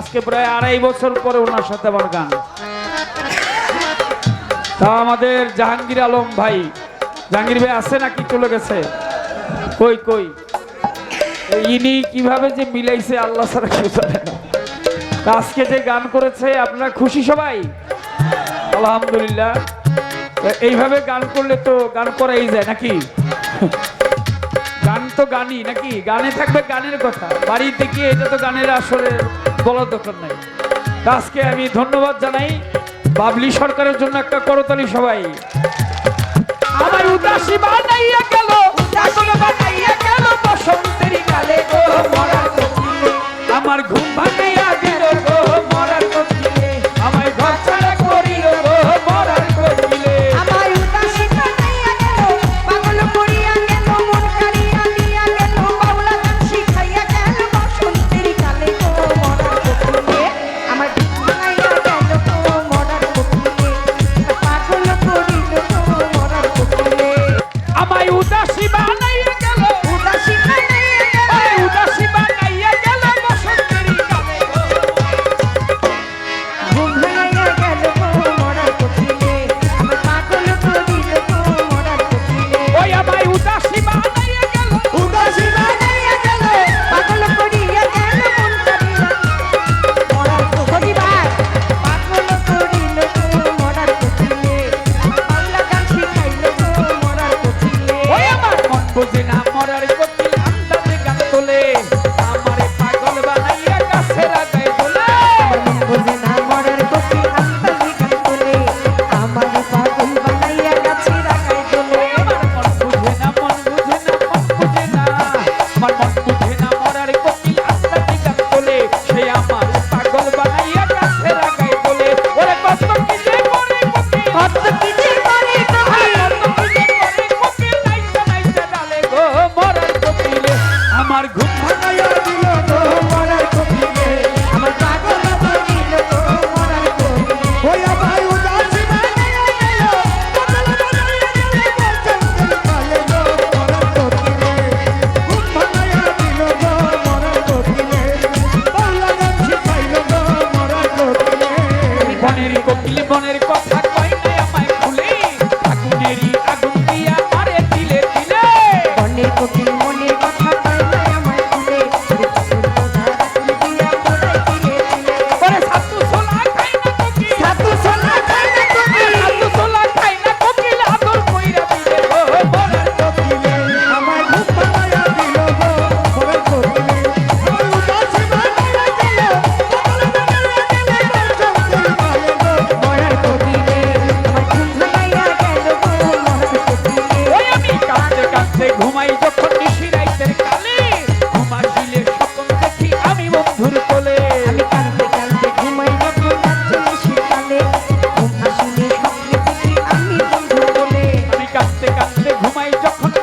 আজকে প্রায় আড়াই বছর পরে ওনার সাথে আমার গান। তা আমাদের জাহাঙ্গীর আলম ভাই, জাহাঙ্গীর ভাই আছে নাকি? চলে গেছে। কই কই? ইনি কীভাবে যে মিলাইছে আল্লাহ সারা কেউ আজকে যে গান করেছে, আপনারা খুশি সবাই? আলহামদুলিল্লাহ। এইভাবে গান করলে তো গান করাই যায় নাকি? গান তো গানই নাকি? গানে থাকবে গানের কথা। বাড়িতে গিয়ে এটা তো গানের আসলে বলার দরকার নাই। আজকে আমি ধন্যবাদ জানাই বাবলি সরকারের জন্য একটা করতালি সবাই। আমার উদাসী বানাইয়া গেল উদাসী বানাইয়া my job.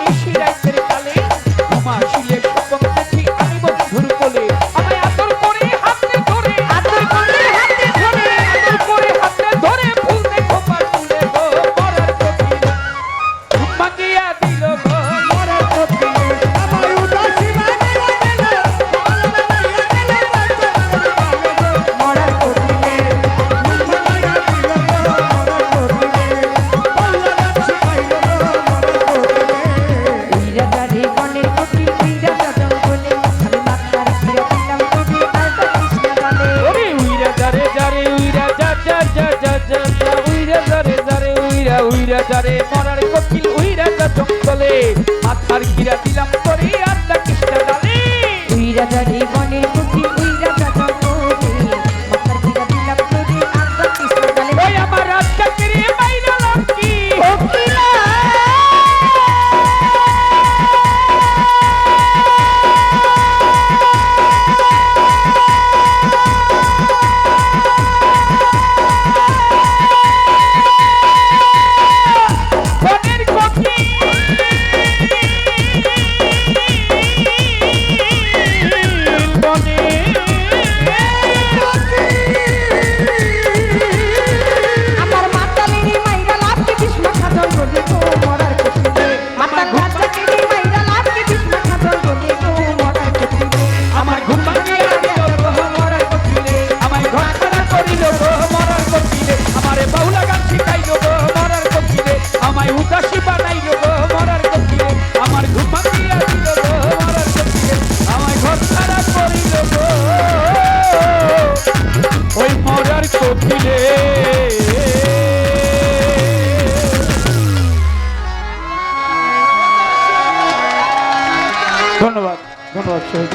উইরা যারে মরার কপিল উইরা যা জঙ্গলে। মাথার গিরা দিলাম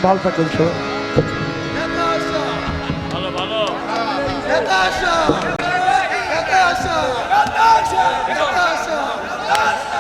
ভালো থাকুন সবাই ভালো ভালো Natasha! Natasha! Natasha! Natasha!